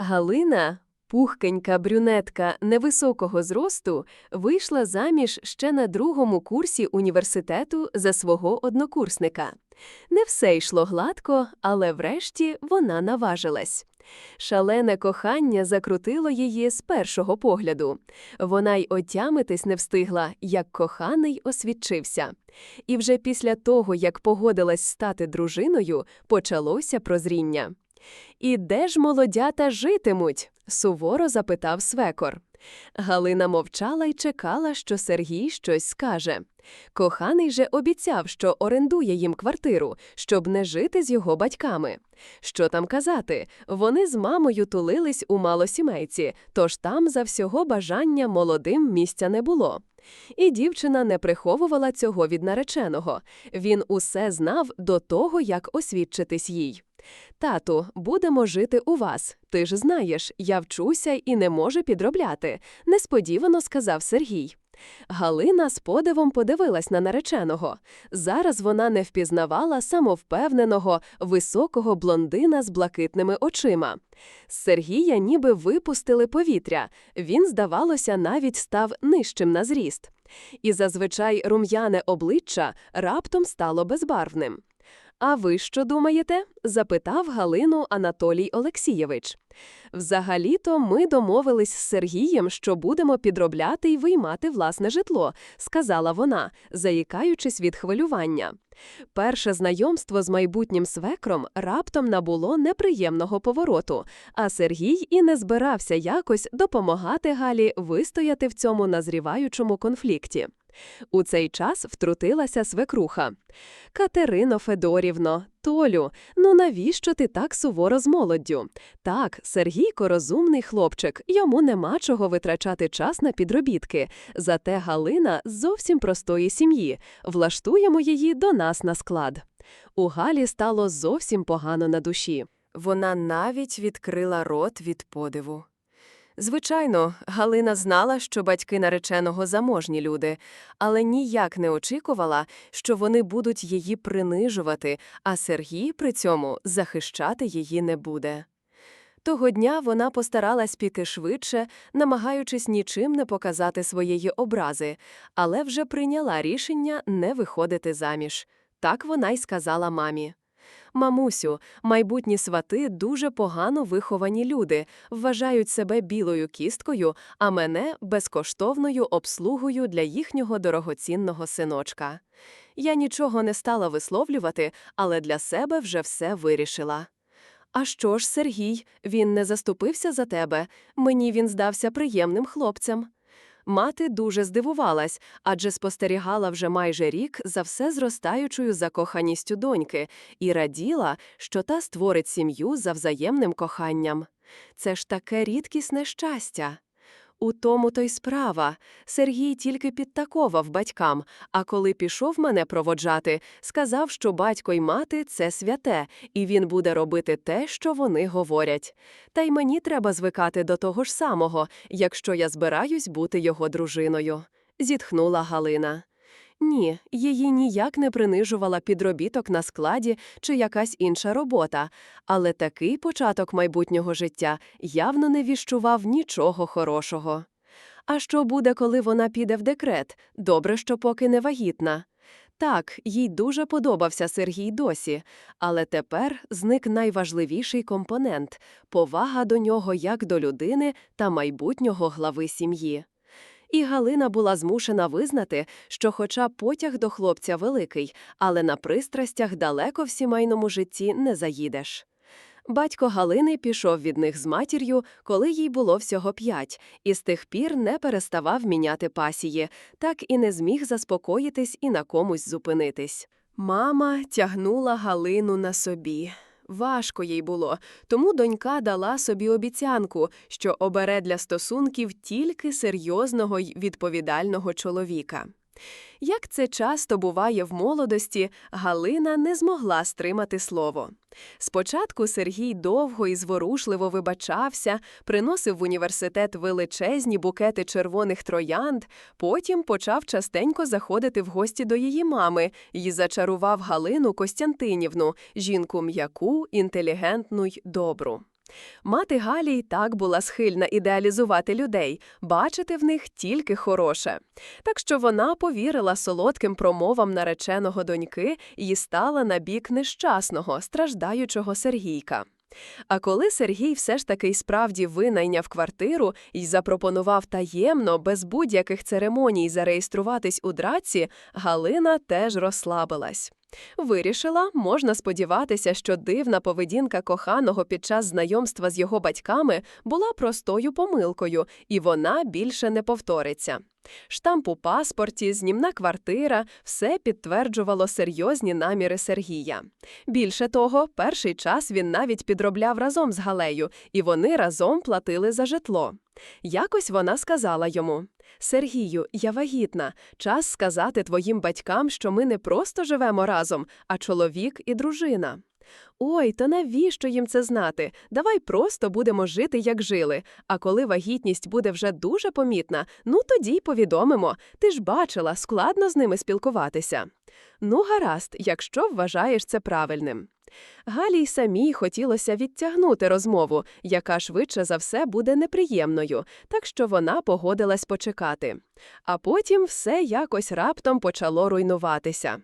Галина, пухкенька брюнетка невисокого зросту, вийшла заміж ще на другому курсі університету за свого однокурсника. Не все йшло гладко, але врешті вона наважилась. Шалене кохання закрутило її з першого погляду. Вона й отямитись не встигла, як коханий освідчився. І вже після того, як погодилась стати дружиною, почалося прозріння. І де ж молодята житимуть? суворо запитав свекор. Галина мовчала й чекала, що Сергій щось скаже. Коханий же обіцяв, що орендує їм квартиру, щоб не жити з його батьками. Що там казати? Вони з мамою тулились у малосімейці, тож там за всього бажання молодим місця не було. І дівчина не приховувала цього від нареченого. Він усе знав до того, як освідчитись їй. Тату, будемо жити у вас. Ти ж знаєш, я вчуся і не можу підробляти, несподівано сказав Сергій. Галина з подивом подивилась на нареченого. Зараз вона не впізнавала самовпевненого, високого блондина з блакитними очима. З Сергія ніби випустили повітря. Він, здавалося, навіть став нижчим на зріст. І зазвичай рум'яне обличчя раптом стало безбарвним. А ви що думаєте? запитав Галину Анатолій Олексійович. Взагалі-то ми домовились з Сергієм, що будемо підробляти і виймати власне житло, сказала вона, заїкаючись від хвилювання. Перше знайомство з майбутнім свекром раптом набуло неприємного повороту, а Сергій і не збирався якось допомагати Галі вистояти в цьому назріваючому конфлікті. У цей час втрутилася свекруха. Катерино Федорівно, Толю, ну навіщо ти так суворо з молоддю? Так, Сергійко розумний хлопчик, йому нема чого витрачати час на підробітки. Зате Галина з зовсім простої сім'ї. Влаштуємо її до нас на склад. У Галі стало зовсім погано на душі. Вона навіть відкрила рот від подиву. Звичайно, Галина знала, що батьки нареченого заможні люди, але ніяк не очікувала, що вони будуть її принижувати, а Сергій при цьому захищати її не буде. Того дня вона постаралась піти швидше, намагаючись нічим не показати своєї образи, але вже прийняла рішення не виходити заміж. Так вона й сказала мамі. Мамусю, майбутні свати дуже погано виховані люди, вважають себе білою кісткою, а мене безкоштовною обслугою для їхнього дорогоцінного синочка. Я нічого не стала висловлювати, але для себе вже все вирішила. А що ж, Сергій, він не заступився за тебе, мені він здався приємним хлопцем. Мати дуже здивувалась, адже спостерігала вже майже рік за все зростаючою закоханістю доньки і раділа, що та створить сім'ю за взаємним коханням. Це ж таке рідкісне щастя. У тому то й справа. Сергій тільки підтаковав батькам, а коли пішов мене проводжати, сказав, що батько й мати це святе, і він буде робити те, що вони говорять. Та й мені треба звикати до того ж самого, якщо я збираюсь бути його дружиною. Зітхнула Галина. Ні, її ніяк не принижувала підробіток на складі чи якась інша робота, але такий початок майбутнього життя явно не віщував нічого хорошого. А що буде, коли вона піде в декрет? Добре, що поки не вагітна. Так, їй дуже подобався Сергій досі, але тепер зник найважливіший компонент повага до нього як до людини та майбутнього глави сім'ї. І Галина була змушена визнати, що, хоча потяг до хлопця великий, але на пристрастях далеко в сімейному житті не заїдеш. Батько Галини пішов від них з матір'ю, коли їй було всього п'ять, і з тих пір не переставав міняти пасії, так і не зміг заспокоїтись і на комусь зупинитись. Мама тягнула Галину на собі. Важко їй було, тому донька дала собі обіцянку, що обере для стосунків тільки серйозного й відповідального чоловіка. Як це часто буває в молодості, Галина не змогла стримати слово. Спочатку Сергій довго і зворушливо вибачався, приносив в університет величезні букети червоних троянд, потім почав частенько заходити в гості до її мами і зачарував Галину Костянтинівну, жінку м'яку, інтелігентну й добру. Мати Галі й так була схильна ідеалізувати людей, бачити в них тільки хороше. Так що вона повірила солодким промовам нареченого доньки і стала на бік нещасного, страждаючого Сергійка. А коли Сергій все ж таки справді винайняв квартиру і запропонував таємно, без будь-яких церемоній зареєструватись у драці, Галина теж розслабилась. Вирішила, можна сподіватися, що дивна поведінка коханого під час знайомства з його батьками була простою помилкою, і вона більше не повториться. Штамп у паспорті, знімна квартира все підтверджувало серйозні наміри Сергія. Більше того, перший час він навіть підробляв разом з Галею, і вони разом платили за житло. Якось вона сказала йому: Сергію, я вагітна. Час сказати твоїм батькам, що ми не просто живемо разом, а чоловік і дружина. Ой, та навіщо їм це знати? Давай просто будемо жити, як жили. А коли вагітність буде вже дуже помітна, ну тоді й повідомимо. Ти ж бачила, складно з ними спілкуватися. Ну, гаразд, якщо вважаєш це правильним. Галі й самій хотілося відтягнути розмову, яка швидше за все буде неприємною, так що вона погодилась почекати. А потім все якось раптом почало руйнуватися.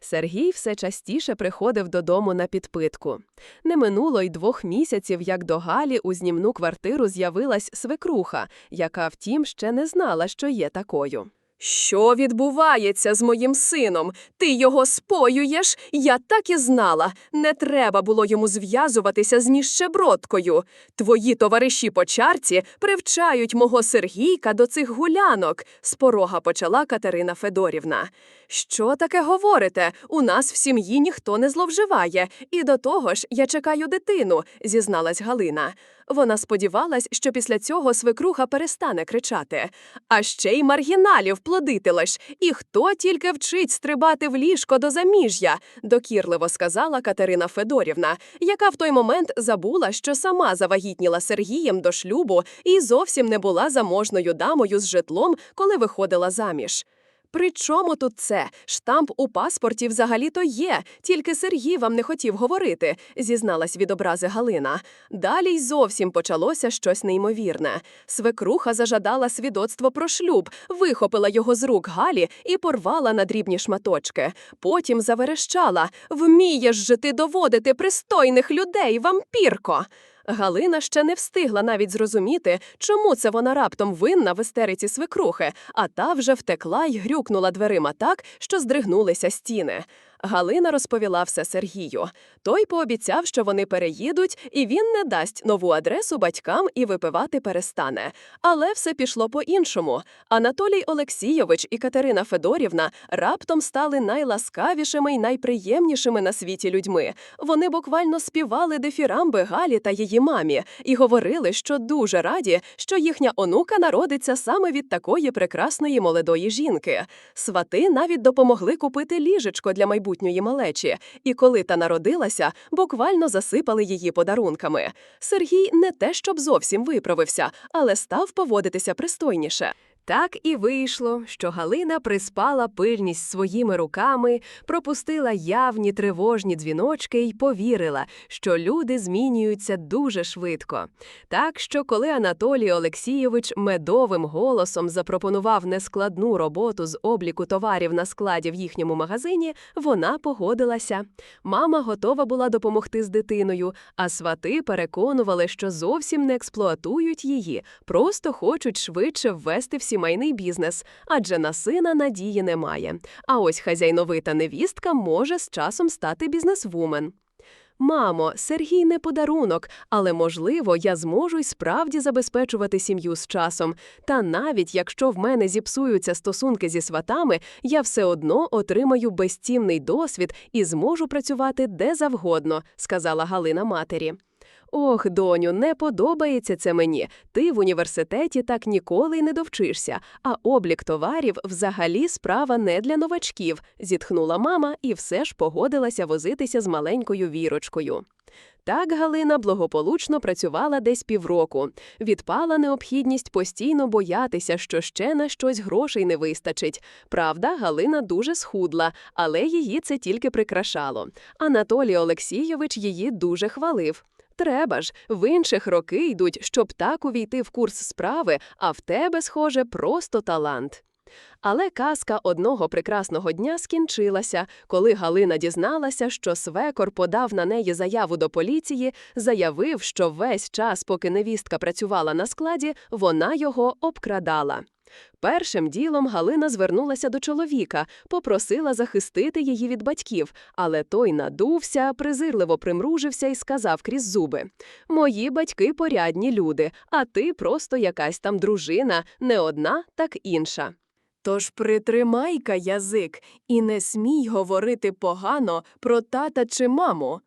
Сергій все частіше приходив додому на підпитку. Не минуло й двох місяців, як до Галі у знімну квартиру з'явилась свекруха, яка, втім, ще не знала, що є такою. Що відбувається з моїм сином? Ти його споюєш? Я так і знала. Не треба було йому зв'язуватися з ніщебродкою. Твої товариші по чарці привчають мого Сергійка до цих гулянок, з порога почала Катерина Федорівна. Що таке говорите? У нас в сім'ї ніхто не зловживає, і до того ж я чекаю дитину, зізналась Галина. Вона сподівалась, що після цього свекруха перестане кричати. А ще й маргіналів плодити лиш, і хто тільки вчить стрибати в ліжко до заміжжя, докірливо сказала Катерина Федорівна, яка в той момент забула, що сама завагітніла Сергієм до шлюбу і зовсім не була заможною дамою з житлом, коли виходила заміж. При чому тут це? Штамп у паспорті взагалі-то є, тільки Сергій вам не хотів говорити, зізналась від образи Галина. Далі й зовсім почалося щось неймовірне. Свекруха зажадала свідоцтво про шлюб, вихопила його з рук Галі і порвала на дрібні шматочки. Потім заверещала Вмієш же ти доводити пристойних людей, вампірко. Галина ще не встигла навіть зрозуміти, чому це вона раптом винна в істериці свекрухи, а та вже втекла й грюкнула дверима так, що здригнулися стіни. Галина розповіла все Сергію. Той пообіцяв, що вони переїдуть, і він не дасть нову адресу батькам і випивати перестане. Але все пішло по-іншому. Анатолій Олексійович і Катерина Федорівна раптом стали найласкавішими й найприємнішими на світі людьми. Вони буквально співали дефірамби Галі та її мамі і говорили, що дуже раді, що їхня онука народиться саме від такої прекрасної молодої жінки. Свати навіть допомогли купити ліжечко для майбутнього майбутньої малечі, і коли та народилася, буквально засипали її подарунками. Сергій не те, щоб зовсім виправився, але став поводитися пристойніше. Так і вийшло, що Галина приспала пильність своїми руками, пропустила явні тривожні дзвіночки й повірила, що люди змінюються дуже швидко. Так що, коли Анатолій Олексійович медовим голосом запропонував нескладну роботу з обліку товарів на складі в їхньому магазині, вона погодилася. Мама готова була допомогти з дитиною, а свати переконували, що зовсім не експлуатують її, просто хочуть швидше ввести в сімейний бізнес, адже на сина надії немає. А ось хазяйновита невістка може з часом стати бізнесвумен. Мамо, Сергій не подарунок, але можливо, я зможу й справді забезпечувати сім'ю з часом. Та навіть якщо в мене зіпсуються стосунки зі сватами, я все одно отримаю безцінний досвід і зможу працювати де завгодно, сказала Галина матері. Ох, доню, не подобається це мені. Ти в університеті так ніколи й не довчишся, а облік товарів взагалі справа не для новачків, зітхнула мама і все ж погодилася возитися з маленькою вірочкою. Так Галина благополучно працювала десь півроку. Відпала необхідність постійно боятися, що ще на щось грошей не вистачить. Правда, Галина дуже схудла, але її це тільки прикрашало. Анатолій Олексійович її дуже хвалив. Треба ж, в інших роки йдуть, щоб так увійти в курс справи, а в тебе, схоже, просто талант. Але казка одного прекрасного дня скінчилася, коли Галина дізналася, що свекор подав на неї заяву до поліції, заявив, що весь час, поки невістка працювала на складі, вона його обкрадала. Першим ділом Галина звернулася до чоловіка, попросила захистити її від батьків, але той надувся, презирливо примружився і сказав крізь зуби: Мої батьки порядні люди, а ти просто якась там дружина, не одна, так інша. Тож притримай-ка язик і не смій говорити погано про тата чи маму.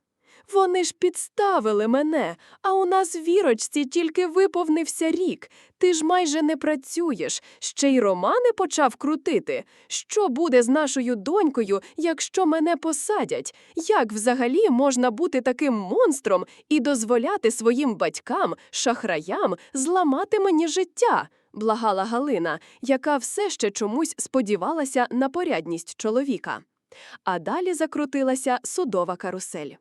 Вони ж підставили мене, а у нас вірочці тільки виповнився рік. Ти ж майже не працюєш, ще й романи почав крутити. Що буде з нашою донькою, якщо мене посадять? Як взагалі можна бути таким монстром і дозволяти своїм батькам, шахраям, зламати мені життя? благала Галина, яка все ще чомусь сподівалася на порядність чоловіка. А далі закрутилася судова карусель.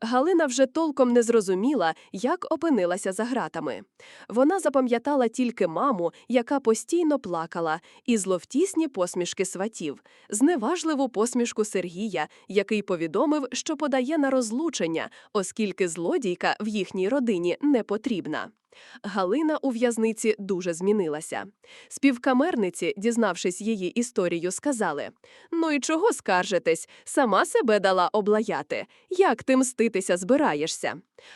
Галина вже толком не зрозуміла, як опинилася за гратами. Вона запам'ятала тільки маму, яка постійно плакала, і зловтісні посмішки сватів, зневажливу посмішку Сергія, який повідомив, що подає на розлучення, оскільки злодійка в їхній родині не потрібна. Галина у в'язниці дуже змінилася. Співкамерниці, дізнавшись її історію, сказали: Ну і чого скаржитесь? Сама себе дала облаяти. Як ти мститися збираєшся?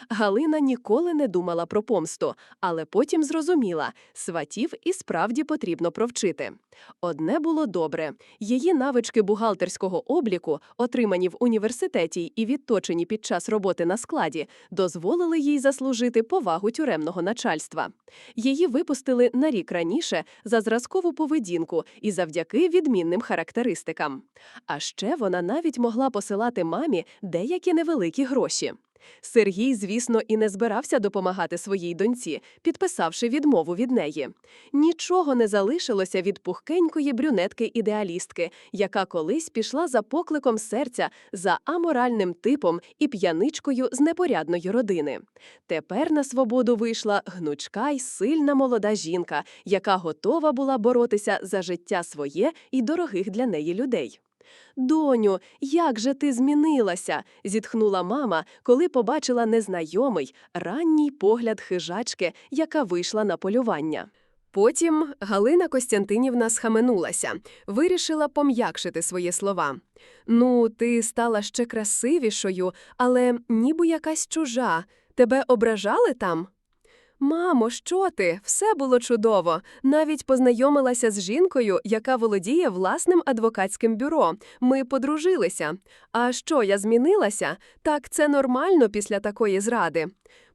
Галина ніколи не думала про помсту, але потім зрозуміла, сватів і справді потрібно провчити. Одне було добре її навички бухгалтерського обліку, отримані в університеті і відточені під час роботи на складі, дозволили їй заслужити повагу тюремного начальства. Її випустили на рік раніше за зразкову поведінку і завдяки відмінним характеристикам. А ще вона навіть могла посилати мамі деякі невеликі гроші. Сергій, звісно, і не збирався допомагати своїй доньці, підписавши відмову від неї. Нічого не залишилося від пухкенької брюнетки-ідеалістки, яка колись пішла за покликом серця за аморальним типом і п'яничкою з непорядної родини. Тепер на свободу вийшла гнучка й сильна молода жінка, яка готова була боротися за життя своє і дорогих для неї людей. Доню, як же ти змінилася? зітхнула мама, коли побачила незнайомий, ранній погляд хижачки, яка вийшла на полювання. Потім Галина Костянтинівна схаменулася, вирішила пом'якшити свої слова. Ну, ти стала ще красивішою, але ніби якась чужа. Тебе ображали там? Мамо, що ти? Все було чудово. Навіть познайомилася з жінкою, яка володіє власним адвокатським бюро. Ми подружилися. А що я змінилася? Так це нормально після такої зради.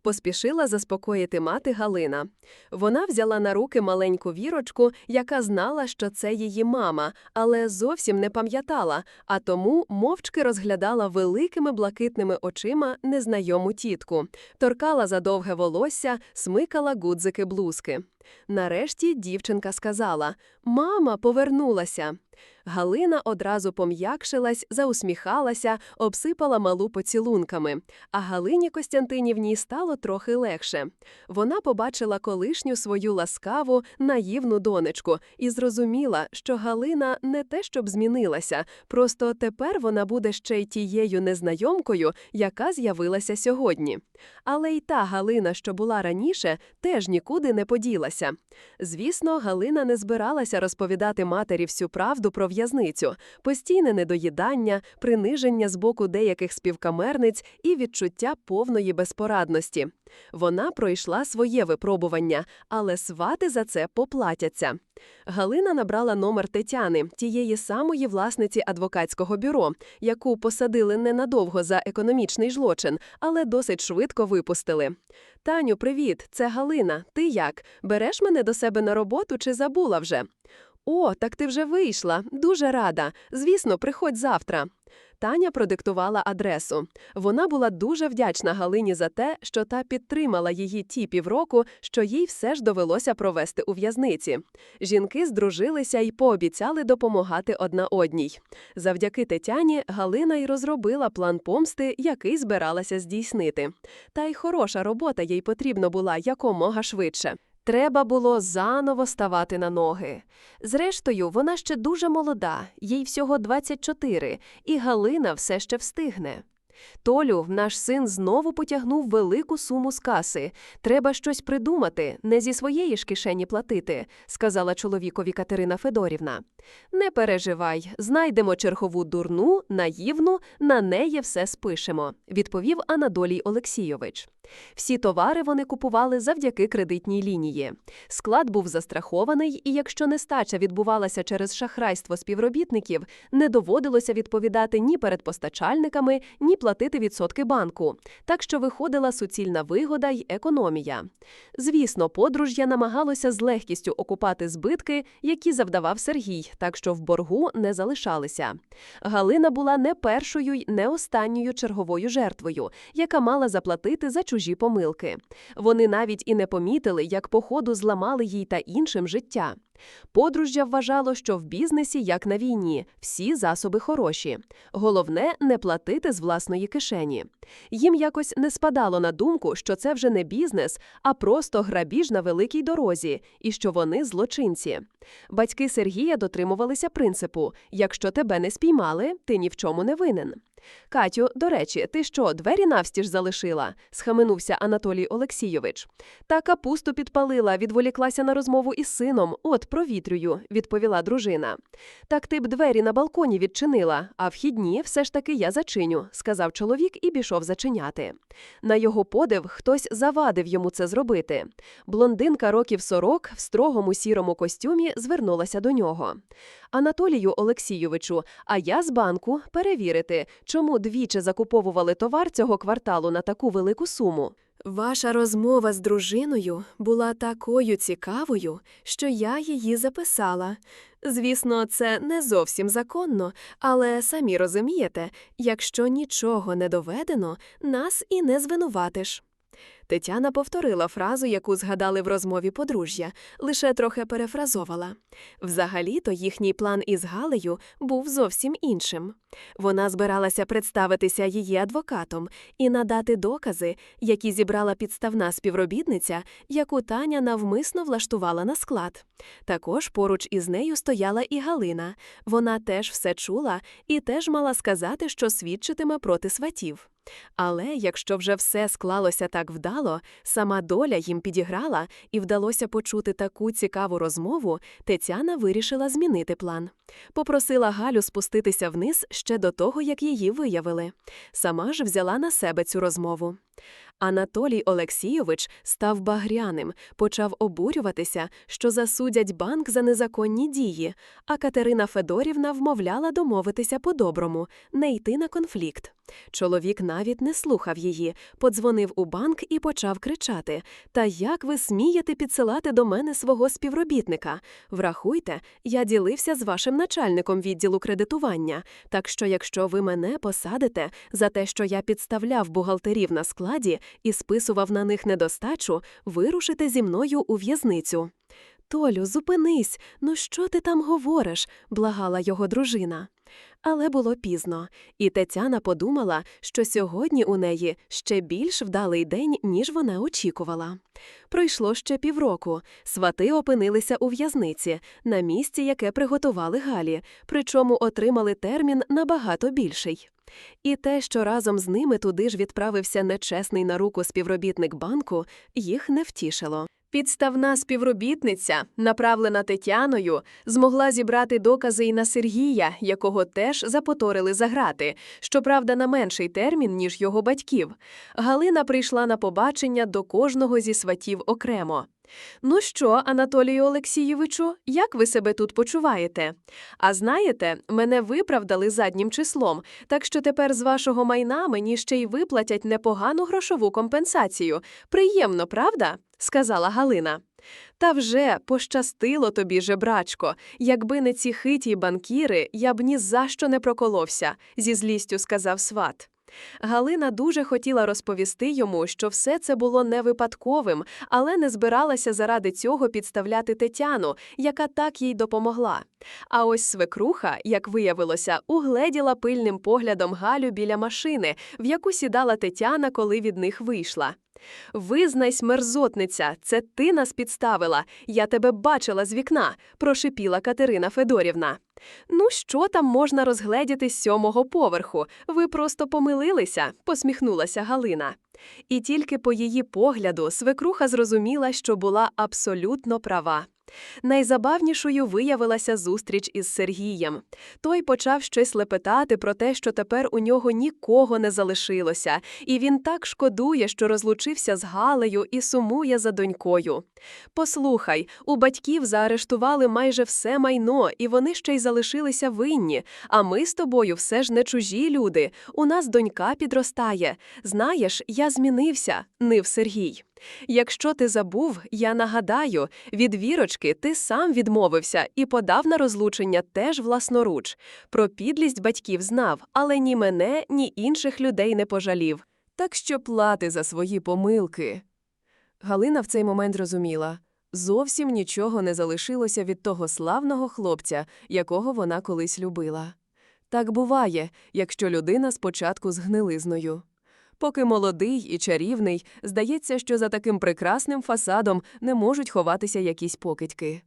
Поспішила заспокоїти мати Галина. Вона взяла на руки маленьку вірочку, яка знала, що це її мама, але зовсім не пам'ятала, а тому мовчки розглядала великими блакитними очима незнайому тітку, торкала за довге волосся, смикала гудзики блузки. Нарешті дівчинка сказала: Мама повернулася. Галина одразу пом'якшилась, заусміхалася, обсипала малу поцілунками. А Галині Костянтинівні стало трохи легше. Вона побачила колишню свою ласкаву, наївну донечку і зрозуміла, що Галина не те, щоб змінилася, просто тепер вона буде ще й тією незнайомкою, яка з'явилася сьогодні. Але й та Галина, що була раніше, теж нікуди не поділася. Звісно, Галина не збиралася розповідати матері всю правду про в'язницю, постійне недоїдання, приниження з боку деяких співкамерниць і відчуття повної безпорадності. Вона пройшла своє випробування, але свати за це поплатяться. Галина набрала номер Тетяни, тієї самої власниці адвокатського бюро, яку посадили ненадовго за економічний злочин, але досить швидко випустили. Таню, привіт, це Галина. Ти як? Береш мене до себе на роботу чи забула вже? О, так ти вже вийшла. Дуже рада. Звісно, приходь завтра. Таня продиктувала адресу. Вона була дуже вдячна Галині за те, що та підтримала її ті півроку, що їй все ж довелося провести у в'язниці. Жінки здружилися і пообіцяли допомагати одна одній. Завдяки Тетяні Галина й розробила план помсти, який збиралася здійснити. Та й хороша робота їй потрібна була якомога швидше. Треба було заново ставати на ноги. Зрештою, вона ще дуже молода, їй всього 24, і Галина все ще встигне. Толю, наш син знову потягнув велику суму з каси. Треба щось придумати, не зі своєї ж кишені платити, сказала чоловікові Катерина Федорівна. Не переживай, знайдемо чергову дурну, наївну, на неї все спишемо, відповів Анатолій Олексійович. Всі товари вони купували завдяки кредитній лінії. Склад був застрахований, і якщо нестача відбувалася через шахрайство співробітників, не доводилося відповідати ні перед постачальниками, ні платити відсотки банку. Так що виходила суцільна вигода й економія. Звісно, подружжя намагалося з легкістю окупати збитки, які завдавав Сергій, так що в боргу не залишалися. Галина була не першою й не останньою черговою жертвою, яка мала заплатити за чужі помилки. Вони навіть і не помітили, як по ходу зламали їй та іншим життя. Подружжя вважало, що в бізнесі, як на війні, всі засоби хороші. Головне не платити з власної кишені. Їм якось не спадало на думку, що це вже не бізнес, а просто грабіж на великій дорозі, і що вони злочинці. Батьки Сергія дотримувалися принципу: якщо тебе не спіймали, ти ні в чому не винен. Катю, до речі, ти що, двері навстіж залишила? схаменувся Анатолій Олексійович. Та капусту підпалила, відволіклася на розмову із сином. От провітрюю, відповіла дружина. Так ти б двері на балконі відчинила, а вхідні все ж таки я зачиню, сказав чоловік і пішов зачиняти. На його подив хтось завадив йому це зробити. Блондинка років сорок в строгому сірому костюмі звернулася до нього. Анатолію Олексійовичу, а я з банку перевірити, чому двічі закуповували товар цього кварталу на таку велику суму. Ваша розмова з дружиною була такою цікавою, що я її записала. Звісно, це не зовсім законно, але самі розумієте, якщо нічого не доведено, нас і не звинуватиш. Тетяна повторила фразу, яку згадали в розмові подружжя, лише трохи перефразовала. Взагалі-то їхній план із Галею був зовсім іншим. Вона збиралася представитися її адвокатом і надати докази, які зібрала підставна співробітниця, яку Таня навмисно влаштувала на склад. Також поруч із нею стояла і Галина. Вона теж все чула і теж мала сказати, що свідчитиме проти сватів. Але якщо вже все склалося так вдало, сама доля їм підіграла і вдалося почути таку цікаву розмову, Тетяна вирішила змінити план. Попросила Галю спуститися вниз ще до того, як її виявили. Сама ж взяла на себе цю розмову. Анатолій Олексійович став багряним, почав обурюватися, що засудять банк за незаконні дії, а Катерина Федорівна вмовляла домовитися по-доброму, не йти на конфлікт. Чоловік навіть не слухав її, подзвонив у банк і почав кричати: Та як ви смієте підсилати до мене свого співробітника? Врахуйте, я ділився з вашим начальником відділу кредитування. Так що, якщо ви мене посадите за те, що я підставляв бухгалтерів на складі і списував на них недостачу, вирушите зі мною у в'язницю. Толю, зупинись, ну що ти там говориш? благала його дружина. Але було пізно, і Тетяна подумала, що сьогодні у неї ще більш вдалий день, ніж вона очікувала. Пройшло ще півроку. Свати опинилися у в'язниці, на місці, яке приготували Галі, причому отримали термін набагато більший. І те, що разом з ними туди ж відправився нечесний на руку співробітник банку, їх не втішило. Підставна співробітниця, направлена Тетяною, змогла зібрати докази і на Сергія, якого теж запоторили за грати, щоправда, на менший термін, ніж його батьків. Галина прийшла на побачення до кожного зі сватів окремо. Ну що, Анатолію Олексійовичу, як ви себе тут почуваєте? А знаєте, мене виправдали заднім числом, так що тепер з вашого майна мені ще й виплатять непогану грошову компенсацію. Приємно, правда? сказала Галина. Та вже пощастило тобі, жебрачко. Якби не ці хиті банкіри, я б ні за що не проколовся, зі злістю сказав сват. Галина дуже хотіла розповісти йому, що все це було не випадковим, але не збиралася заради цього підставляти Тетяну, яка так їй допомогла. А ось свекруха, як виявилося, угледіла пильним поглядом Галю біля машини, в яку сідала Тетяна, коли від них вийшла. Визнайсь, мерзотниця, це ти нас підставила. Я тебе бачила з вікна, прошипіла Катерина Федорівна. Ну, що там можна розгледіти з сьомого поверху? Ви просто помилилися, посміхнулася Галина. І тільки по її погляду свекруха зрозуміла, що була абсолютно права. Найзабавнішою виявилася зустріч із Сергієм. Той почав щось лепетати про те, що тепер у нього нікого не залишилося, і він так шкодує, що розлучився з Галею і сумує за донькою. Послухай, у батьків заарештували майже все майно, і вони ще й залишилися винні. А ми з тобою все ж не чужі люди. У нас донька підростає. Знаєш, я змінився, нив Сергій. Якщо ти забув, я нагадаю, від вірочки ти сам відмовився і подав на розлучення теж власноруч. Про підлість батьків знав, але ні мене, ні інших людей не пожалів. Так що плати за свої помилки. Галина в цей момент розуміла. Зовсім нічого не залишилося від того славного хлопця, якого вона колись любила. Так буває, якщо людина спочатку з гнилизною. Поки молодий і чарівний, здається, що за таким прекрасним фасадом не можуть ховатися якісь покидьки.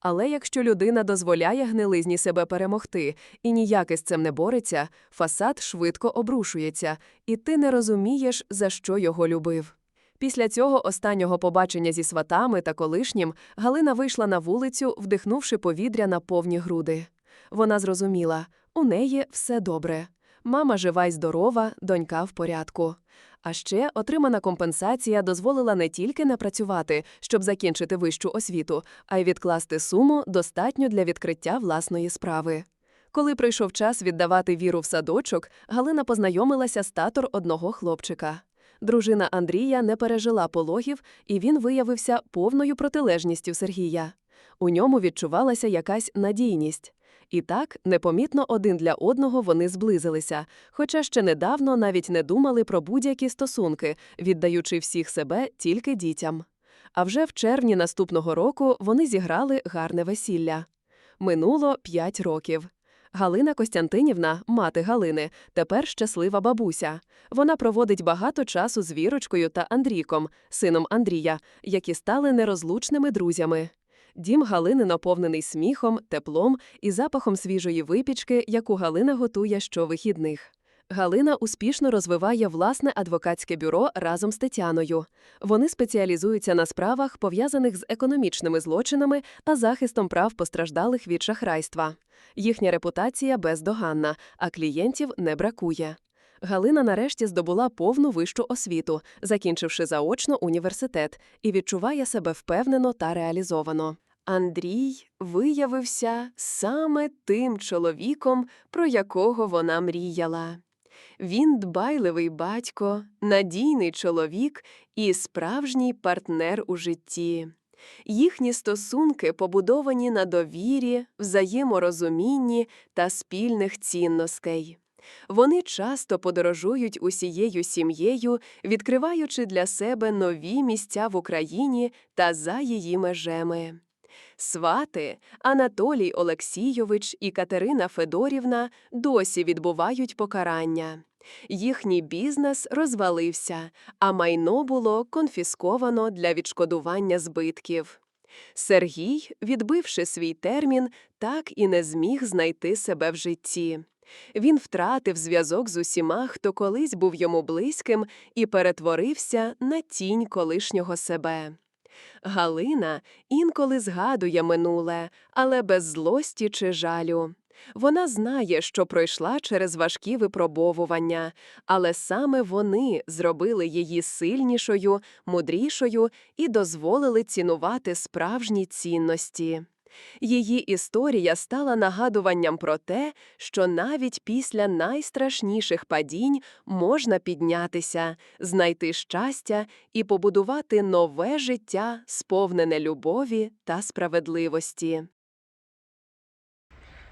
Але якщо людина дозволяє гнилизні себе перемогти і ніяк із цим не бореться, фасад швидко обрушується, і ти не розумієш, за що його любив. Після цього останнього побачення зі сватами та колишнім Галина вийшла на вулицю, вдихнувши повітря на повні груди. Вона зрозуміла у неї все добре. Мама жива й здорова, донька в порядку. А ще отримана компенсація дозволила не тільки не працювати, щоб закінчити вищу освіту, а й відкласти суму достатньо для відкриття власної справи. Коли прийшов час віддавати віру в садочок, Галина познайомилася з татор одного хлопчика. Дружина Андрія не пережила пологів, і він виявився повною протилежністю Сергія. У ньому відчувалася якась надійність. І так, непомітно один для одного вони зблизилися, хоча ще недавно навіть не думали про будь-які стосунки, віддаючи всіх себе тільки дітям. А вже в червні наступного року вони зіграли гарне весілля. Минуло п'ять років. Галина Костянтинівна, мати Галини, тепер щаслива бабуся. Вона проводить багато часу з Вірочкою та Андрійком, сином Андрія, які стали нерозлучними друзями. Дім Галини наповнений сміхом, теплом і запахом свіжої випічки, яку Галина готує щовихідних. Галина успішно розвиває власне адвокатське бюро разом з Тетяною. Вони спеціалізуються на справах, пов'язаних з економічними злочинами та захистом прав постраждалих від шахрайства. Їхня репутація бездоганна, а клієнтів не бракує. Галина нарешті здобула повну вищу освіту, закінчивши заочно університет, і відчуває себе впевнено та реалізовано. Андрій виявився саме тим чоловіком, про якого вона мріяла. Він дбайливий батько, надійний чоловік і справжній партнер у житті. Їхні стосунки побудовані на довірі, взаєморозумінні та спільних цінностей. Вони часто подорожують усією сім'єю, відкриваючи для себе нові місця в Україні та за її межами. Свати Анатолій Олексійович і Катерина Федорівна досі відбувають покарання. Їхній бізнес розвалився, а майно було конфісковано для відшкодування збитків. Сергій, відбивши свій термін, так і не зміг знайти себе в житті. Він втратив зв'язок з усіма, хто колись був йому близьким, і перетворився на тінь колишнього себе. Галина інколи згадує минуле, але без злості чи жалю. Вона знає, що пройшла через важкі випробовування, але саме вони зробили її сильнішою, мудрішою і дозволили цінувати справжні цінності. Її історія стала нагадуванням про те, що навіть після найстрашніших падінь можна піднятися, знайти щастя і побудувати нове життя, сповнене любові та справедливості.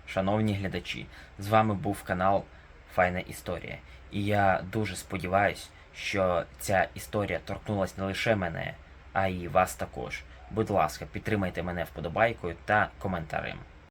Шановні глядачі, з вами був канал Файна Історія. І я дуже сподіваюсь, що ця історія торкнулась не лише мене, а й вас також. Будь ласка, підтримайте мене вподобайкою та коментарем.